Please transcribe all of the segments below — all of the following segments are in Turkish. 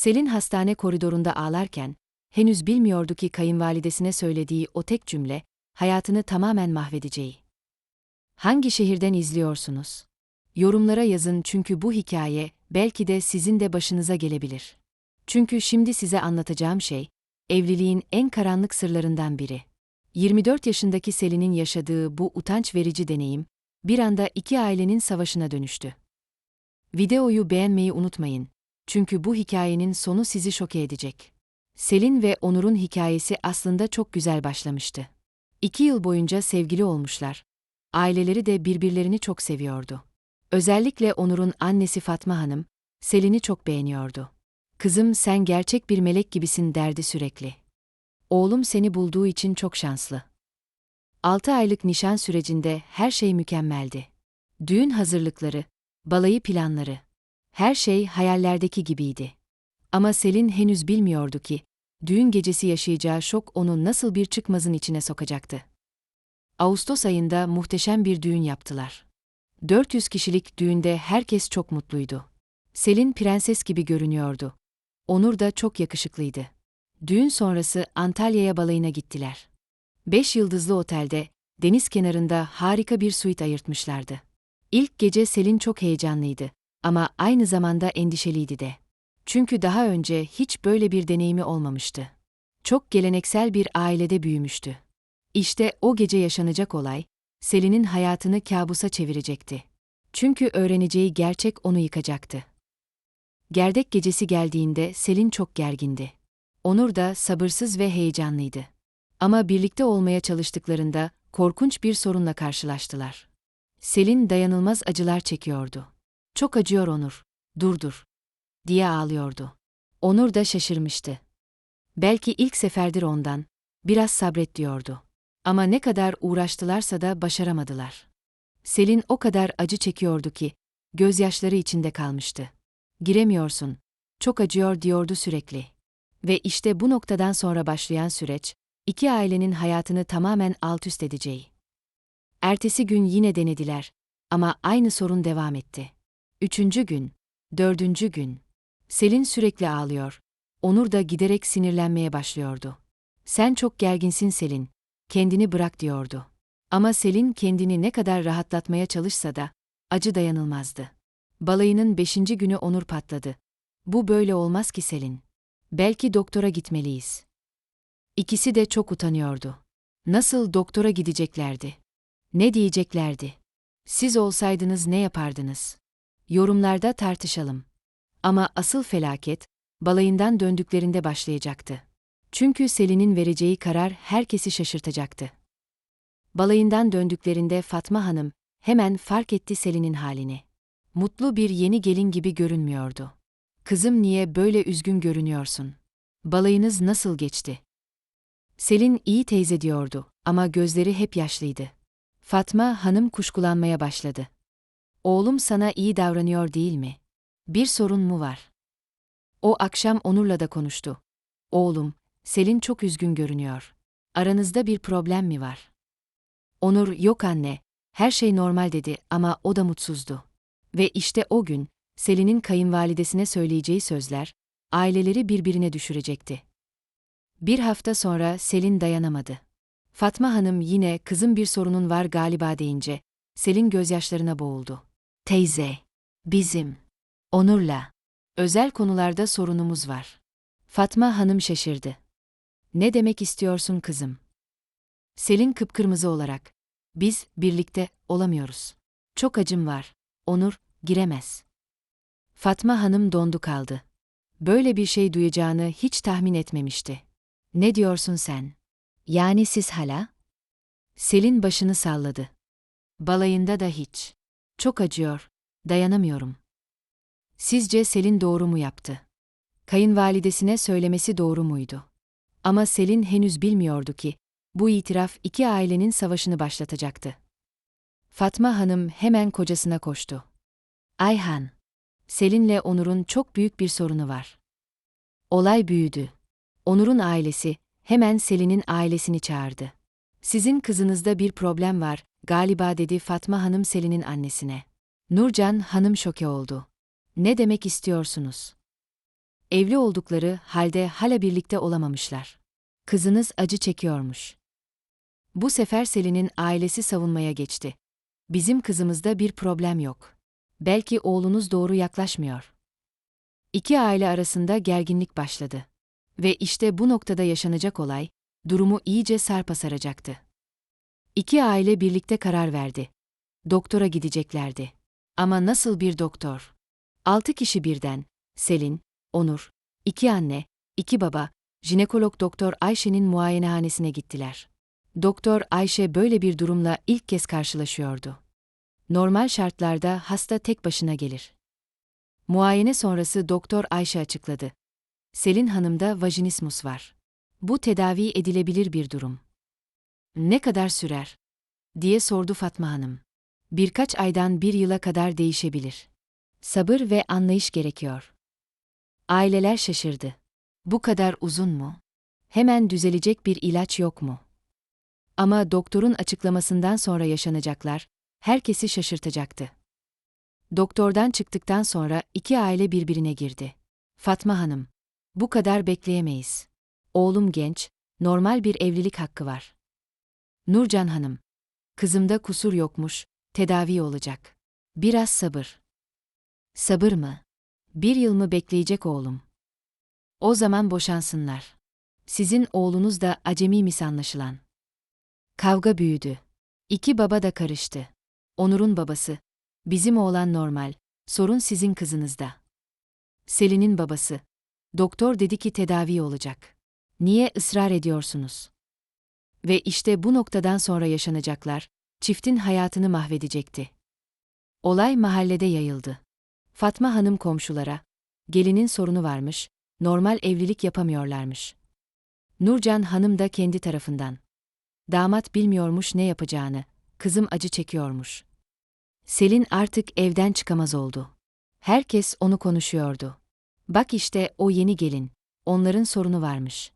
Selin hastane koridorunda ağlarken, henüz bilmiyordu ki kayınvalidesine söylediği o tek cümle, hayatını tamamen mahvedeceği. Hangi şehirden izliyorsunuz? Yorumlara yazın çünkü bu hikaye belki de sizin de başınıza gelebilir. Çünkü şimdi size anlatacağım şey, evliliğin en karanlık sırlarından biri. 24 yaşındaki Selin'in yaşadığı bu utanç verici deneyim, bir anda iki ailenin savaşına dönüştü. Videoyu beğenmeyi unutmayın. Çünkü bu hikayenin sonu sizi şoke edecek. Selin ve Onur'un hikayesi aslında çok güzel başlamıştı. İki yıl boyunca sevgili olmuşlar. Aileleri de birbirlerini çok seviyordu. Özellikle Onur'un annesi Fatma Hanım, Selin'i çok beğeniyordu. Kızım sen gerçek bir melek gibisin derdi sürekli. Oğlum seni bulduğu için çok şanslı. 6 aylık nişan sürecinde her şey mükemmeldi. Düğün hazırlıkları, balayı planları. Her şey hayallerdeki gibiydi. Ama Selin henüz bilmiyordu ki, düğün gecesi yaşayacağı şok onu nasıl bir çıkmazın içine sokacaktı. Ağustos ayında muhteşem bir düğün yaptılar. 400 kişilik düğünde herkes çok mutluydu. Selin prenses gibi görünüyordu. Onur da çok yakışıklıydı. Düğün sonrası Antalya'ya balayına gittiler. Beş yıldızlı otelde, deniz kenarında harika bir suite ayırtmışlardı. İlk gece Selin çok heyecanlıydı ama aynı zamanda endişeliydi de. Çünkü daha önce hiç böyle bir deneyimi olmamıştı. Çok geleneksel bir ailede büyümüştü. İşte o gece yaşanacak olay, Selin'in hayatını kabusa çevirecekti. Çünkü öğreneceği gerçek onu yıkacaktı. Gerdek gecesi geldiğinde Selin çok gergindi. Onur da sabırsız ve heyecanlıydı. Ama birlikte olmaya çalıştıklarında korkunç bir sorunla karşılaştılar. Selin dayanılmaz acılar çekiyordu. Çok acıyor Onur, durdur, diye ağlıyordu. Onur da şaşırmıştı. Belki ilk seferdir ondan, biraz sabret diyordu. Ama ne kadar uğraştılarsa da başaramadılar. Selin o kadar acı çekiyordu ki, gözyaşları içinde kalmıştı. Giremiyorsun, çok acıyor diyordu sürekli. Ve işte bu noktadan sonra başlayan süreç, iki ailenin hayatını tamamen alt üst edeceği. Ertesi gün yine denediler ama aynı sorun devam etti. Üçüncü gün, dördüncü gün. Selin sürekli ağlıyor. Onur da giderek sinirlenmeye başlıyordu. Sen çok gerginsin Selin, kendini bırak diyordu. Ama Selin kendini ne kadar rahatlatmaya çalışsa da, acı dayanılmazdı. Balayının beşinci günü Onur patladı. Bu böyle olmaz ki Selin. Belki doktora gitmeliyiz. İkisi de çok utanıyordu. Nasıl doktora gideceklerdi? Ne diyeceklerdi? Siz olsaydınız ne yapardınız? Yorumlarda tartışalım. Ama asıl felaket, balayından döndüklerinde başlayacaktı. Çünkü Selin'in vereceği karar herkesi şaşırtacaktı. Balayından döndüklerinde Fatma Hanım hemen fark etti Selin'in halini. Mutlu bir yeni gelin gibi görünmüyordu. Kızım niye böyle üzgün görünüyorsun? Balayınız nasıl geçti? Selin iyi teyze diyordu ama gözleri hep yaşlıydı. Fatma hanım kuşkulanmaya başladı. Oğlum sana iyi davranıyor değil mi? Bir sorun mu var? O akşam Onur'la da konuştu. Oğlum, Selin çok üzgün görünüyor. Aranızda bir problem mi var? Onur, yok anne, her şey normal dedi ama o da mutsuzdu. Ve işte o gün, Selin'in kayınvalidesine söyleyeceği sözler, aileleri birbirine düşürecekti. Bir hafta sonra Selin dayanamadı. Fatma Hanım yine kızım bir sorunun var galiba deyince, Selin gözyaşlarına boğuldu. Teyze, bizim, Onur'la, özel konularda sorunumuz var. Fatma Hanım şaşırdı. Ne demek istiyorsun kızım? Selin kıpkırmızı olarak, biz birlikte olamıyoruz. Çok acım var. Onur, giremez. Fatma Hanım dondu kaldı. Böyle bir şey duyacağını hiç tahmin etmemişti. Ne diyorsun sen? Yani siz hala? Selin başını salladı. Balayında da hiç. Çok acıyor, dayanamıyorum. Sizce Selin doğru mu yaptı? Kayınvalidesine söylemesi doğru muydu? Ama Selin henüz bilmiyordu ki, bu itiraf iki ailenin savaşını başlatacaktı. Fatma Hanım hemen kocasına koştu. Ayhan, Selin'le Onur'un çok büyük bir sorunu var. Olay büyüdü. Onur'un ailesi hemen Selin'in ailesini çağırdı. Sizin kızınızda bir problem var, galiba dedi Fatma Hanım Selin'in annesine. Nurcan Hanım şoke oldu. Ne demek istiyorsunuz? Evli oldukları halde hala birlikte olamamışlar. Kızınız acı çekiyormuş. Bu sefer Selin'in ailesi savunmaya geçti. Bizim kızımızda bir problem yok. Belki oğlunuz doğru yaklaşmıyor. İki aile arasında gerginlik başladı. Ve işte bu noktada yaşanacak olay, durumu iyice sarpasaracaktı. İki aile birlikte karar verdi. Doktora gideceklerdi. Ama nasıl bir doktor? Altı kişi birden, Selin, Onur, iki anne, iki baba, jinekolog doktor Ayşe'nin muayenehanesine gittiler. Doktor Ayşe böyle bir durumla ilk kez karşılaşıyordu. Normal şartlarda hasta tek başına gelir. Muayene sonrası doktor Ayşe açıkladı. Selin Hanım'da vajinismus var. Bu tedavi edilebilir bir durum. Ne kadar sürer? diye sordu Fatma Hanım. Birkaç aydan bir yıla kadar değişebilir. Sabır ve anlayış gerekiyor. Aileler şaşırdı. Bu kadar uzun mu? Hemen düzelecek bir ilaç yok mu? Ama doktorun açıklamasından sonra yaşanacaklar, herkesi şaşırtacaktı. Doktordan çıktıktan sonra iki aile birbirine girdi. Fatma Hanım, bu kadar bekleyemeyiz. Oğlum genç, normal bir evlilik hakkı var. Nurcan Hanım, kızımda kusur yokmuş, tedavi olacak. Biraz sabır. Sabır mı? Bir yıl mı bekleyecek oğlum? O zaman boşansınlar. Sizin oğlunuz da acemiymiş anlaşılan. Kavga büyüdü. İki baba da karıştı. Onur'un babası. Bizim oğlan normal, sorun sizin kızınızda. Selin'in babası. Doktor dedi ki tedavi olacak. Niye ısrar ediyorsunuz? Ve işte bu noktadan sonra yaşanacaklar, çiftin hayatını mahvedecekti. Olay mahallede yayıldı. Fatma Hanım komşulara, gelinin sorunu varmış, normal evlilik yapamıyorlarmış. Nurcan Hanım da kendi tarafından. Damat bilmiyormuş ne yapacağını, kızım acı çekiyormuş. Selin artık evden çıkamaz oldu. Herkes onu konuşuyordu. Bak işte o yeni gelin, onların sorunu varmış.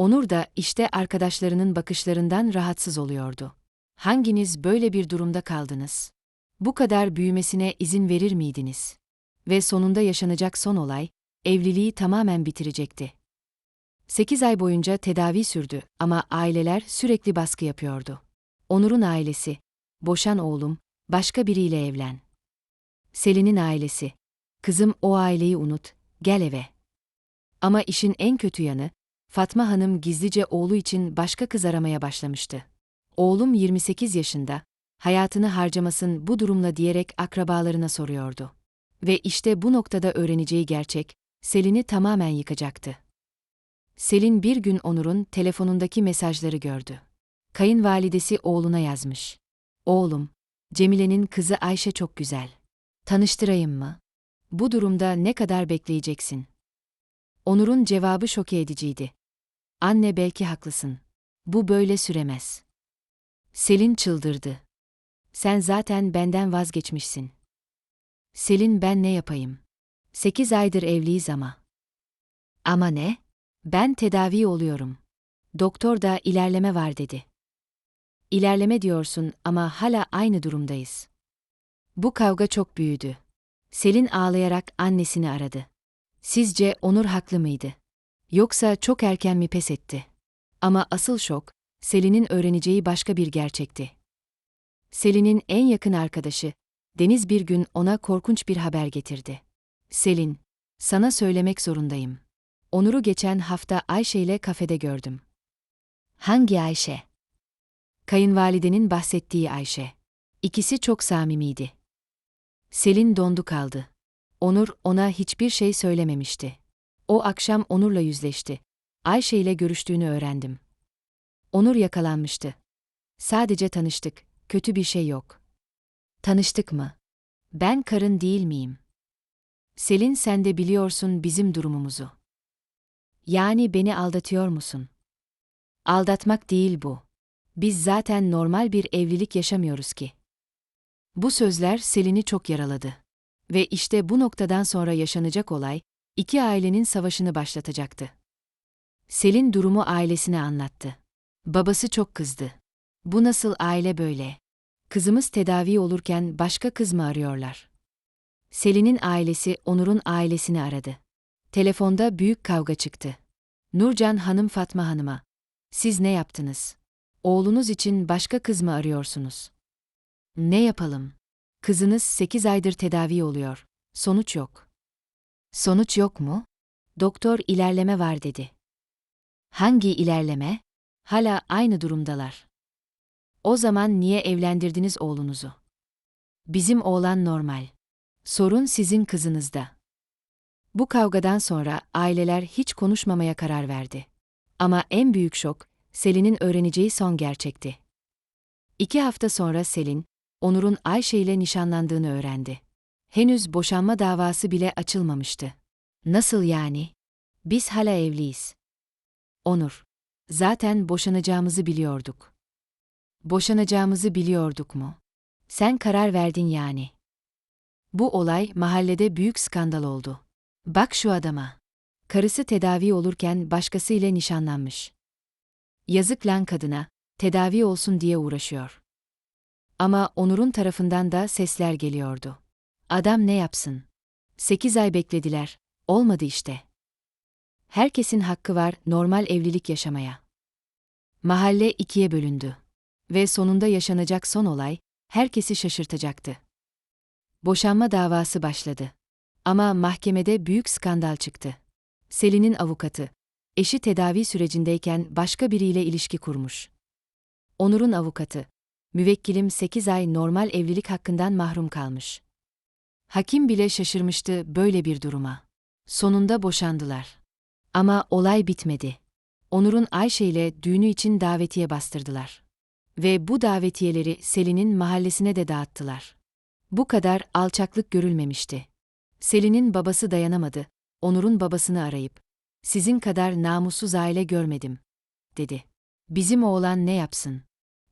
Onur da işte arkadaşlarının bakışlarından rahatsız oluyordu. Hanginiz böyle bir durumda kaldınız? Bu kadar büyümesine izin verir miydiniz? Ve sonunda yaşanacak son olay, evliliği tamamen bitirecekti. 8 ay boyunca tedavi sürdü ama aileler sürekli baskı yapıyordu. Onur'un ailesi, boşan oğlum, başka biriyle evlen. Selin'in ailesi, kızım o aileyi unut, gel eve. Ama işin en kötü yanı, Fatma Hanım gizlice oğlu için başka kız aramaya başlamıştı. Oğlum 28 yaşında, hayatını harcamasın bu durumla diyerek akrabalarına soruyordu. Ve işte bu noktada öğreneceği gerçek, Selin'i tamamen yıkacaktı. Selin bir gün Onur'un telefonundaki mesajları gördü. Kayınvalidesi oğluna yazmış. Oğlum, Cemile'nin kızı Ayşe çok güzel. Tanıştırayım mı? Bu durumda ne kadar bekleyeceksin? Onur'un cevabı şok ediciydi. Anne belki haklısın. Bu böyle süremez. Selin çıldırdı. Sen zaten benden vazgeçmişsin. Selin ben ne yapayım? Sekiz aydır evliyiz ama. Ama ne? Ben tedavi oluyorum. Doktor da ilerleme var dedi. İlerleme diyorsun ama hala aynı durumdayız. Bu kavga çok büyüdü. Selin ağlayarak annesini aradı. Sizce Onur haklı mıydı? Yoksa çok erken mi pes etti? Ama asıl şok, Selin'in öğreneceği başka bir gerçekti. Selin'in en yakın arkadaşı, Deniz bir gün ona korkunç bir haber getirdi. Selin, sana söylemek zorundayım. Onur'u geçen hafta Ayşe ile kafede gördüm. Hangi Ayşe? Kayınvalidenin bahsettiği Ayşe. İkisi çok samimiydi. Selin dondu kaldı. Onur ona hiçbir şey söylememişti. O akşam Onur'la yüzleşti. Ayşe ile görüştüğünü öğrendim. Onur yakalanmıştı. Sadece tanıştık, kötü bir şey yok. Tanıştık mı? Ben karın değil miyim? Selin sen de biliyorsun bizim durumumuzu. Yani beni aldatıyor musun? Aldatmak değil bu. Biz zaten normal bir evlilik yaşamıyoruz ki. Bu sözler Selin'i çok yaraladı. Ve işte bu noktadan sonra yaşanacak olay, iki ailenin savaşını başlatacaktı. Selin durumu ailesine anlattı. Babası çok kızdı. Bu nasıl aile böyle? Kızımız tedavi olurken başka kız mı arıyorlar? Selin'in ailesi Onur'un ailesini aradı. Telefonda büyük kavga çıktı. Nurcan Hanım Fatma Hanım'a. Siz ne yaptınız? Oğlunuz için başka kız mı arıyorsunuz? Ne yapalım? Kızınız 8 aydır tedavi oluyor. Sonuç yok. Sonuç yok mu? Doktor ilerleme var dedi. Hangi ilerleme? Hala aynı durumdalar. O zaman niye evlendirdiniz oğlunuzu? Bizim oğlan normal. Sorun sizin kızınızda. Bu kavgadan sonra aileler hiç konuşmamaya karar verdi. Ama en büyük şok, Selin'in öğreneceği son gerçekti. İki hafta sonra Selin, Onur'un Ayşe ile nişanlandığını öğrendi. Henüz boşanma davası bile açılmamıştı. Nasıl yani? Biz hala evliyiz. Onur, zaten boşanacağımızı biliyorduk. Boşanacağımızı biliyorduk mu? Sen karar verdin yani. Bu olay mahallede büyük skandal oldu. Bak şu adama. Karısı tedavi olurken başkasıyla nişanlanmış. Yazık lan kadına, tedavi olsun diye uğraşıyor. Ama Onur'un tarafından da sesler geliyordu. Adam ne yapsın? Sekiz ay beklediler, olmadı işte. Herkesin hakkı var normal evlilik yaşamaya. Mahalle ikiye bölündü. Ve sonunda yaşanacak son olay, herkesi şaşırtacaktı. Boşanma davası başladı. Ama mahkemede büyük skandal çıktı. Selin'in avukatı, eşi tedavi sürecindeyken başka biriyle ilişki kurmuş. Onur'un avukatı, müvekkilim 8 ay normal evlilik hakkından mahrum kalmış. Hakim bile şaşırmıştı böyle bir duruma. Sonunda boşandılar. Ama olay bitmedi. Onur'un Ayşe ile düğünü için davetiye bastırdılar. Ve bu davetiyeleri Selin'in mahallesine de dağıttılar. Bu kadar alçaklık görülmemişti. Selin'in babası dayanamadı. Onur'un babasını arayıp, sizin kadar namussuz aile görmedim, dedi. Bizim oğlan ne yapsın?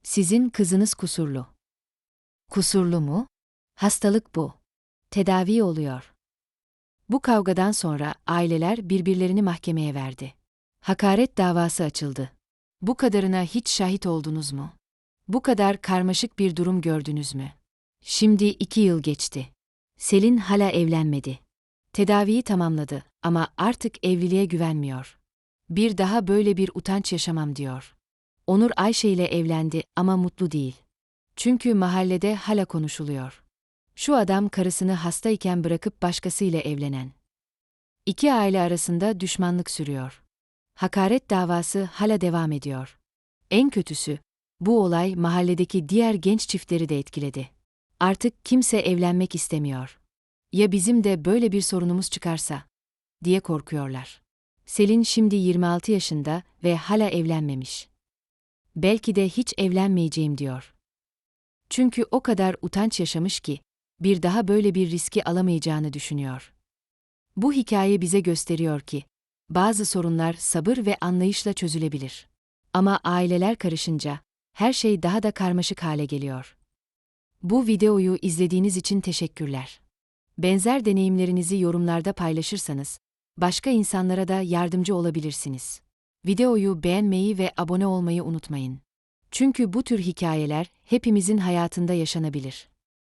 Sizin kızınız kusurlu. Kusurlu mu? Hastalık bu. Tedavi oluyor. Bu kavgadan sonra aileler birbirlerini mahkemeye verdi. Hakaret davası açıldı. Bu kadarına hiç şahit oldunuz mu? Bu kadar karmaşık bir durum gördünüz mü? Şimdi iki yıl geçti. Selin hala evlenmedi. Tedaviyi tamamladı ama artık evliliğe güvenmiyor. Bir daha böyle bir utanç yaşamam diyor. Onur Ayşe ile evlendi ama mutlu değil. Çünkü mahallede hala konuşuluyor. Şu adam karısını hastayken bırakıp başkasıyla evlenen. İki aile arasında düşmanlık sürüyor. Hakaret davası hala devam ediyor. En kötüsü, bu olay mahalledeki diğer genç çiftleri de etkiledi. Artık kimse evlenmek istemiyor. Ya bizim de böyle bir sorunumuz çıkarsa? diye korkuyorlar. Selin şimdi 26 yaşında ve hala evlenmemiş. Belki de hiç evlenmeyeceğim diyor. Çünkü o kadar utanç yaşamış ki, bir daha böyle bir riski alamayacağını düşünüyor. Bu hikaye bize gösteriyor ki, bazı sorunlar sabır ve anlayışla çözülebilir. Ama aileler karışınca, her şey daha da karmaşık hale geliyor. Bu videoyu izlediğiniz için teşekkürler. Benzer deneyimlerinizi yorumlarda paylaşırsanız, başka insanlara da yardımcı olabilirsiniz. Videoyu beğenmeyi ve abone olmayı unutmayın. Çünkü bu tür hikayeler hepimizin hayatında yaşanabilir.